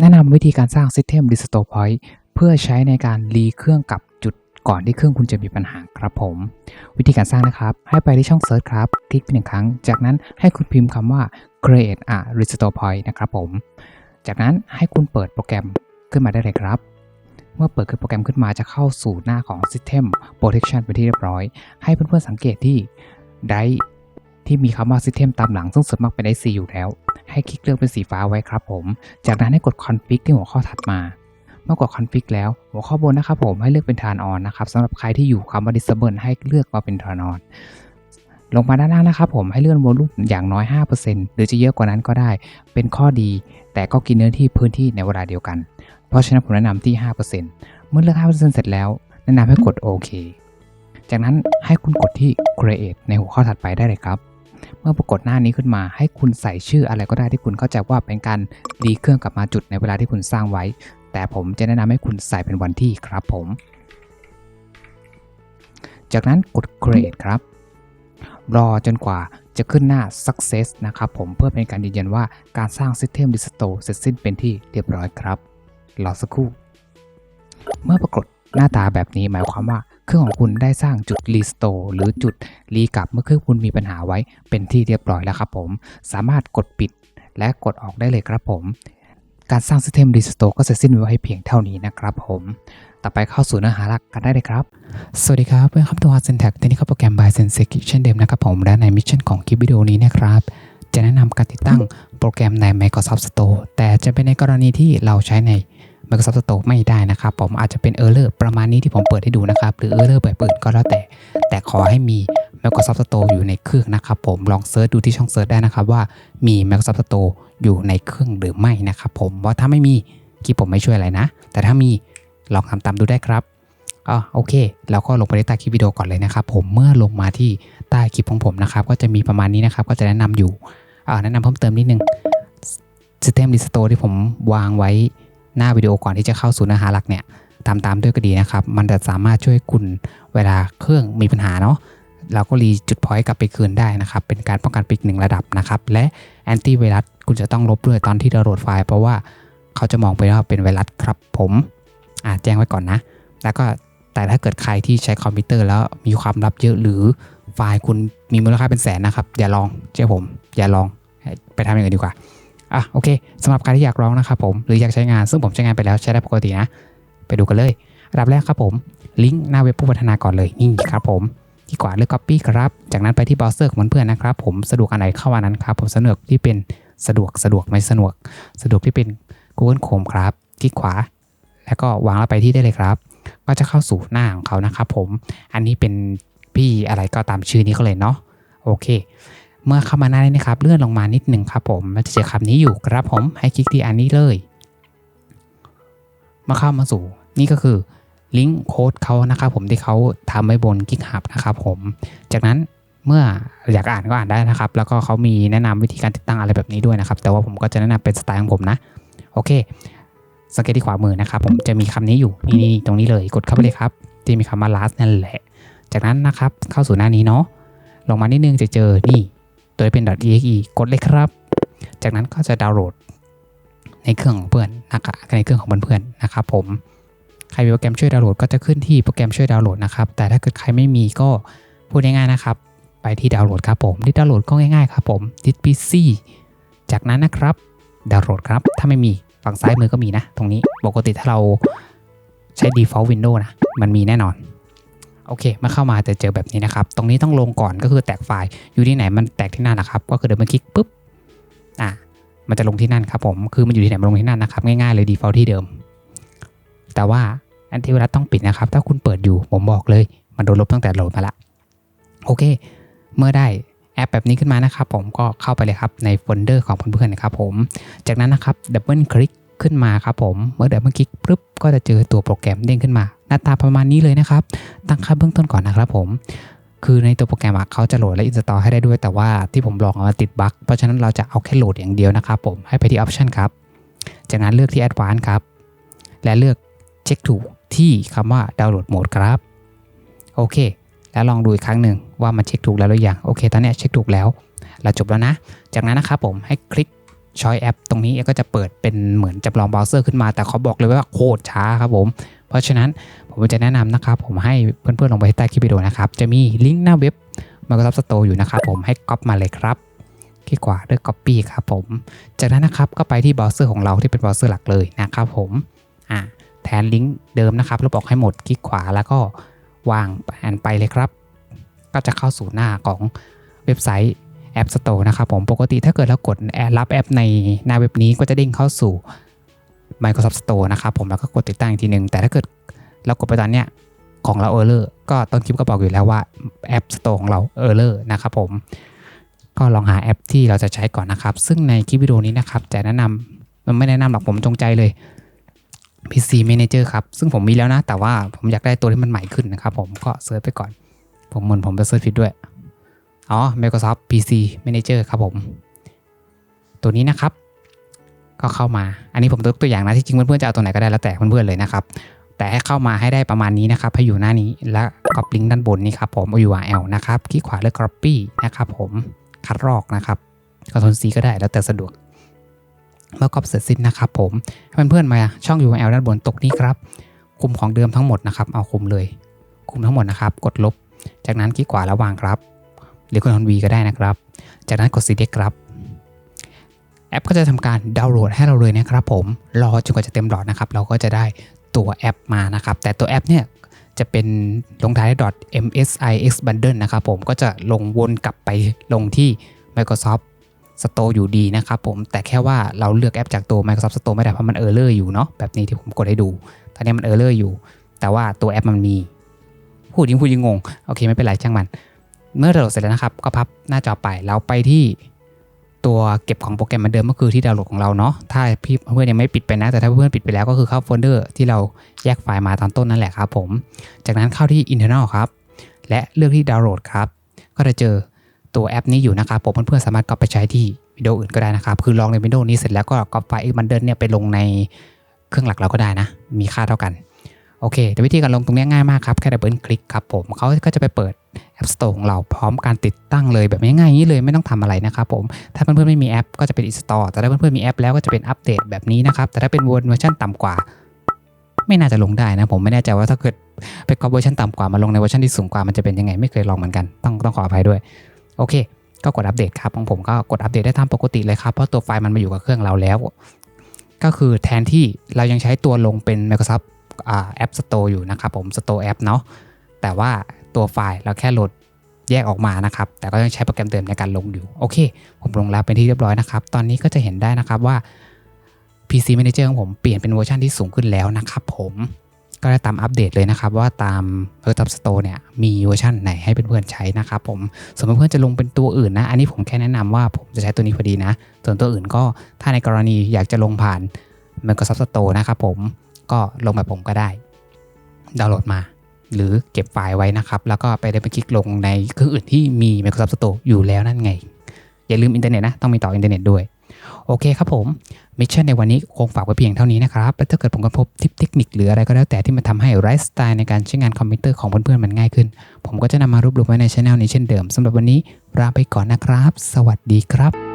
แนะนำวิธีการสร้าง System Restore Point เพื่อใช้ในการรีเครื่องกับจุดก่อนที่เครื่องคุณจะมีปัญหาครับผม วิธีการสร้างนะครับ ให้ไปที่ช่อง Search ครับ คลิกไปหนึ่งครั้ง จากนั้นให้คุณพิมพ์คำว่า create a restore point นะครับผม จากนั้นให้คุณเปิดโปรแกรมขึ้นมาได้เลยครับ เมื่อเปิดขึ้นโปรแกรมขึ้นมาจะเข้าสู่หน้าของ System Protection เป็นที่เรียบร้อย ให้เพื่อนๆสังเกตที่ได ที่มีคำว่า System ตามหลังซึ่งส่วนมากเป็นไดซีอยู่แล้ว ให้คลิกเลือกเป็นสีฟ้าไว้ครับผม จากนั้นให้กด config ที่หัวข้อถัดมา เมื่อกด config แล้วหัวข้อบนนะครับผมให้เลือกเป็น turn on นะครับสำหรับใครที่อยู่คำว่า disable ให้เลือกมาเป็น turn on ลงมาด้านล่างนะครับผมให้เลื่อนวอลลุ่มอย่างน้อย 5%หรือจะเยอะกว่านั้นก็ได้ เป็นข้อดี แต่ก็กินเนื้อที่พื้นที่ในเวลาเดียวกัน เพราะฉะนั้นผมแนะนำที่ 5%เมื่อเลือก 5%เสร็จแล้ว แนะนำให้กดโอเคจากนั้นให้คุณกดที่ create ในหัวข้อถัดไปได้เลยครับ เมื่อปรากฏหน้านี้ขึ้นมา ให้คุณใส่ชื่ออะไรก็ได้ที่คุณเข้าใจว่าเป็นการรีเครื่องกลับมาจุดในเวลาที่คุณสร้างไว้ แต่ผมจะแนะนำให้คุณใส่เป็นวันที่ครับผม จากนั้นกด create ครับ รอจนกว่าจะขึ้นหน้า success นะครับผมเพื่อเป็นการยืนยันว่าการสร้าง system restore เสร็จสิ้นเป็นที่เรียบร้อยครับรอสักครู่ เมื่อปรากฏหน้าตาแบบนี้หมายความว่า เครื่องของคุณได้สร้างจุด restore หรือจุดรีกลับเมื่อเครื่องคุณมีปัญหาไว้เป็นที่เรียบร้อยแล้วครับผม สามารถกดปิดและกดออกได้เลยครับผม การสร้าง system restore ก็เสร็จสิ้นไว้เพียงเท่านี้นะครับผม ต่อไปเข้าสู่เนื้อหาหลักกันได้เลยครับ สวัสดีครับ Welcome to Art Syntax ที่นี่คือโปรแกรม by Sensei เช่นเดิมนะครับผมและในมิชชั่นของคลิปวิดีโอนี้นะครับจะแนะนำการติดตั้งโปรแกรมใน Microsoft Store แต่จะเป็นในกรณีที่เราใช้ใน Microsoft Store ไม่ได้นะครับ ผมอาจจะเป็น Error ประมาณนี้ที่ผมเปิดให้ดูนะครับ หรือ Error แบบอื่นก็แล้วแต่ แต่ขอให้มี Microsoft Store อยู่ในเครื่องนะครับ ผมลองเซิร์ชดูที่ช่องเซิร์ชได้นะครับว่ามี Microsoft Store อยู่ในเครื่องหรือไม่นะครับผมว่าถ้าไม่มีคลิปผมไม่ช่วยอะไรนะ แต่ถ้ามีลองทำตามดูได้ครับอ๋อโอเค เราก็ลงไปใต้คลิปวิดีโอก่อนเลยนะครับผมเมื่อลงมาที่ใต้คลิปของผมนะครับ ก็จะมีประมาณนี้นะครับ ก็จะแนะนำอยู่อ่าแนะนำเพิ่มเติมนิดนึง System Restore ที่ผมวางไว้ หน้าวิดีโอก่อนที่จะเข้าสู่เนื้อหาหลักเนี่ยตามตามด้วยก็ดีนะครับ มันจะสามารถช่วยคุณเวลาเครื่องมีปัญหาเนาะเราก็รีจุดพอยต์กลับไปคืนได้นะครับ เป็นการป้องกันปิกหนึ่งระดับนะครับ และแอนตี้ไวรัสคุณจะต้องลบด้วยตอนที่ดาวน์โหลดไฟล์เพราะว่าเขาจะมองไปว่าเป็นไวรัสครับผมอาแจ้งไว้ก่อนนะ แล้วก็แต่ถ้าเกิดใครที่ใช้คอมพิวเตอร์แล้วมีความลับเยอะหรือไฟล์คุณมีมูลค่าเป็นแสนนะครับ อย่าลองเชื่อผม อย่าลองไปทำอย่างอื่นดีกว่า อะโอเคสำหรับใครที่อยากลองนะครับผมหรืออยากใช้งานซึ่งผมใช้งานไปแล้วใช้ได้ปกตินะ ไปดูกันเลยอันดับแรกครับผมลิงก์หน้าเว็บผู้พัฒนาก่อนเลยนี่ครับผมที่ขวาเลือก Copy ครับ จากนั้นไปที่เบราว์เซอร์ของเพื่อนๆนะครับ ผมสะดวกอันไหนเข้าอันนั้นครับ ผมสะดวกที่เป็นสะดวกสะดวกไม่สะดวก สะดวกที่เป็น Google Chrome ครับคลิกขวา แล้วก็วางแล้วไปที่ได้เลยครับ ก็จะเข้าสู่หน้าของเขานะครับผมอันนี้เป็นพี่อะไรก็ตามชื่อนี้เขาเลยเนาะโอเค เมื่อเข้ามาหน้านี้นะครับ เลื่อนลงมานิดหนึ่งครับผมมันจะเจอคำนี้อยู่ครับผมให้คลิกที่อันนี้เลยมาเข้ามาสู่ นี่ก็คือลิงก์โค้ดเขานะครับผมที่เขาทำไว้บน GitHub นะครับผม จากนั้นเมื่ออยากอ่านก็อ่านได้นะครับ แล้วก็เขามีแนะนำวิธีการติดตั้งอะไรแบบนี้ด้วยนะครับ แต่ว่าผมก็จะแนะนำเป็นสไตล์ของผมนะ โอเค สังเกตที่ขวามือนะครับ ผมจะมีคำนี้อยู่นี่นี่ตรงนี้เลยกดเข้าไปเลยครับ ที่มีคำว่า last นั่นแหละ จากนั้นนะครับเข้าสู่หน้านี้เนาะลงมานิดนึงจะเจอนี่ ตัวเป็น .exe กดเลยครับ จากนั้นก็จะดาวน์โหลดในเครื่องของเพื่อนนะครับในเครื่องของเพื่อนๆนะครับผมใครมีโปรแกรมช่วยดาวน์โหลดก็จะขึ้นที่โปรแกรมช่วยดาวน์โหลดนะครับ แต่ถ้าเกิดใครไม่มีก็พูดง่ายๆนะครับ ไปที่ดาวน์โหลดครับผมที่ดาวน์โหลดก็ง่ายๆครับผมดิสพีซีจากนั้นนะครับดาวน์โหลดครับ ถ้าไม่มีฝั่งซ้ายมือก็มีนะ ตรงนี้ปกติถ้าเราใช้ default window นะ มันมีแน่นอน โอเคมาเข้ามาจะเจอแบบนี้นะครับ ตรงนี้ต้องลงก่อนก็คือแตกไฟล์อยู่ที่ไหนมันแตกที่นั่นนะครับ ก็คือเดินมาคลิกปุ๊บอะมันจะลงที่นั่นครับผมคือมันอยู่ที่ไหนมันลงที่นั่นนะครับ ง่ายๆเลย default ที่เดิม แต่ว่าแอนตี้ไวรัสต้องปิดนะครับ ถ้าคุณเปิดอยู่ผมบอกเลย มันโดนลบตั้งแต่โหลดมาละโอเค เมื่อได้แอปแบบนี้ขึ้นมานะครับผมก็เข้าไปเลยครับในโฟลเดอร์ของเพื่อนๆนะครับผมจากนั้นนะครับดับเบิลคลิกขึ้นมาครับผมเมื่อดับเบิลคลิกปุ๊บก็จะเจอตัวโปรแกรมเด้งขึ้นมา หน้าตาประมาณนี้เลยนะครับ ตั้งค่าเบื้องต้นก่อนนะครับผม คือในตัวโปรแกรมเขาจะโหลดและอินสตอลให้ได้ด้วย แต่ว่าที่ผมลองเอามาติดบั๊กเพราะฉะนั้นเราจะเอาแค่โหลดอย่างเดียวนะครับผมให้ไปที่ออปชันครับ จากนั้นเลือกที่ Advanced ครับ และเลือกเช็คถูกที่คำว่าดาวน์โหลดโหมดครับ โอเค แล้วลองดูอีกครั้งหนึ่งว่ามันเช็คถูกแล้วหรือยังโอเค ตอนนี้เช็คถูกแล้วเราจบแล้วนะ จากนั้นนะครับผมให้คลิกช้อยแอปตรงนี้ก็จะเปิดเป็นเหมือนจำลองเบราว์เซอร์ขึ้นมาแต่เขาบอกเลยว่าโคตรช้าครับผม ราะฉะนั้นผมจะแนะนำนะครับ ผมให้เพื่อนๆลงไปใต้คลิปวิดีโอนะครับ จะมีลิงก์หน้าเว็บ Microsoft Store อยู่นะครับ ผมให้ก๊อปมาเลยครับคลิกขวาด้วย Copy ครับผม จากนั้นนะครับก็ไปที่เบราว์เซอร์ของเราที่เป็นเบราว์เซอร์หลักเลยนะครับผมอ่าแทนลิงก์เดิมนะครับลบออกให้หมดคลิกขวาแล้วก็วางแอนไปเลยครับ ก็จะเข้าสู่หน้าของเว็บไซต์ App Store นะครับผมปกติถ้าเกิดเรากดแอรับแอปในหน้าเว็บนี้ก็จะเด้งเข้าสู่ Microsoft Store นะครับผมแล้วก็กดติดตั้งอีกทีหนึ่งแต่ถ้าเกิดเรากดไปตอนเนี้ยของเราเออร์เลอร์ก็ต้นคลิปก็บอกอยู่แล้วว่าแอป Store ของเราเออร์เลอร์นะครับผมก็ลองหาแอปที่เราจะใช้ก่อนนะครับ ซึ่งในคลิปวิดีโอนี้นะครับจะแนะนำมันไม่แนะนำหรอกผมจงใจเลย PC Manager ครับ ซึ่งผมมีแล้วนะ แต่ว่าผมอยากได้ตัวที่มันใหม่ขึ้นนะครับ ผมก็เซิร์ชไปก่อน ผมเหมือนผมจะเซิร์ชผิดด้วย อ๋อ Microsoft PC Manager ครับผม ตัวนี้นะครับ ก็เข้ามา อันนี้ผมยกตัวอย่างนะที่จริงเพื่อนๆจะเอาตัวไหนก็ได้แล้วแต่เพื่อนๆเลยนะครับ แต่ให้เข้ามาให้ได้ประมาณนี้นะครับให้อยู่หน้านี้แล้วกดลิงก์ด้านบนนี้ครับผม URL นะครับคลิกขวาเลือก copy นะครับผมคัดลอกนะครับคอนโทรล C ก็ได้แล้วแต่สะดวกเมื่อกรอบเสร็จสิ้นนะครับผมเพื่อนๆมาช่อง URL ด้านบนตกนี้ครับคุมของเดิมทั้งหมดนะครับเอาคุมเลย คุมทั้งหมดนะครับ กดลบ จากนั้นคลิกขวาแล้ววางครับ หรือ Ctrl V ก็ได้นะครับ จากนั้นกด select ครับ แอปก็จะทำการดาวน์โหลดให้เราเลยนะครับผม รอจนกว่าจะเต็มหลอดนะครับ เราก็จะได้ตัวแอปมานะครับ แต่ตัวแอปเนี่ยจะเป็นลงท้ายด้วย .msix bundle นะครับผม ก็จะลงวนกลับไปลงที่ Microsoft Store อยู่ดีนะครับผม แต่แค่ว่าเราเลือกแอปจากตัว Microsoft Store ไม่ได้เพราะมันเออร์เลอร์อยู่เนาะ แบบนี้ที่ผมกดให้ดู ตอนนี้มันเออร์เลอร์อยู่ แต่ว่าตัวแอปมันมี พูดยิ่งพูดยิ่งงง โอเคไม่เป็นไรช่างมัน เมื่อดาวน์โหลดเสร็จแล้วนะครับ ก็พับหน้าจอไป แล้วไปที่ ตัวเก็บของโปรแกรมเหมือนเดิมก็คือที่ดาวน์โหลดของเราเนาะถ้าพี่เพื่อนยังไม่ปิดไปนะ แต่ถ้าเพื่อนปิดไปแล้วก็คือเข้าโฟลเดอร์ที่เราแยกไฟล์มาตอนต้นนั่นแหละครับผม จากนั้นเข้าที่ internal ครับ และเลือกที่ดาวน์โหลดครับ ก็จะเจอตัวแอปนี้อยู่นะครับผมเพื่อนๆสามารถก๊อปไปใช้ที่วิดีโออื่นก็ได้นะครับ คือลองในวิดีโอนี้เสร็จแล้วก็ก๊อปไฟล์ x bundle เนี่ยไปลงในเครื่องหลักเราก็ได้นะ มีค่าเท่ากัน โอเค แต่วิธีการลงตรงนี้ง่ายมากครับ แค่ดับเบิลคลิกครับผมเขาก็จะไปเปิด App Store ของเราพร้อมการติดตั้งเลยแบบง่ายๆอย่างนี้เลยไม่ต้องทำอะไรนะครับผม ถ้าเพื่อนๆไม่มีแอปก็จะเป็น install แต่ถ้าเพื่อนๆมีแอปแล้วก็จะเป็นอัปเดตแบบนี้นะครับ แต่ถ้าเป็นเวอร์ชันต่ำกว่า ไม่น่าจะลงได้นะ ผมไม่แน่ใจว่าถ้าเกิดไปกอปเวอร์ชันต่ำกว่ามาลงในเวอร์ชันที่สูงกว่ามันจะเป็นยังไงไม่เคยลองเหมือนกันต้องต้องขออภัยด้วยโอเค ก็กดอัปเดตครับของผมก็กดอัปเดตได้ตามปกติเลยครับเพราะตัวไฟล์มันมาอยู่กับเครื่องเราแล้ว ก็คือแทนที่เรายังใช้ตัวลงเป็น Microsoft อ่าแอป Store อยู่นะครับผม Store App เนาะแต่ว่า ตัวไฟล์เราแค่โหลดแยกออกมานะครับ แต่ก็ยังใช้โปรแกรมเดิมในการลงอยู่ โอเค ผมลงแล้วเป็นที่เรียบร้อยนะครับ ตอนนี้ก็จะเห็นได้นะครับว่า PC Manager ของผมเปลี่ยนเป็นเวอร์ชันที่สูงขึ้นแล้วนะครับผมก็ได้ตามอัปเดตเลยนะครับ ว่าตาม Microsoft Store เนี่ยมีเวอร์ชันไหนให้เพื่อนๆใช้นะครับผมส่วนเพื่อนๆจะลงเป็นตัวอื่นนะ อันนี้ผมแค่แนะนำว่าผมจะใช้ตัวนี้พอดีนะ ส่วนตัวอื่นก็ถ้าในกรณีอยากจะลงผ่าน Microsoft Store นะครับผมก็ลงแบบผมก็ได้ดาวน์โหลดมา หรือเก็บไฟล์ไว้นะครับ แล้วก็ไปได้ไปคลิกลงในเครื่องอื่นที่มี Microsoft Store อยู่แล้วนั่นไง อย่าลืมอินเทอร์เน็ตนะ ต้องมีต่ออินเทอร์เน็ตด้วย โอเคครับผม มิชชั่นในวันนี้คงฝากไว้เพียงเท่านี้นะครับแล้วถ้าเกิดผมค้นพบทิปเทคนิคหรืออะไรก็แล้วแต่ที่มันทำให้ไลฟ์สไตล์ในการใช้งานคอมพิวเตอร์ของเพื่อนๆมันง่ายขึ้น ผมก็จะนำมารวบรวมไว้ในช anel นี้เช่นเดิมสำหรับวันนี้ลาไปก่อนนะครับ สวัสดีครับ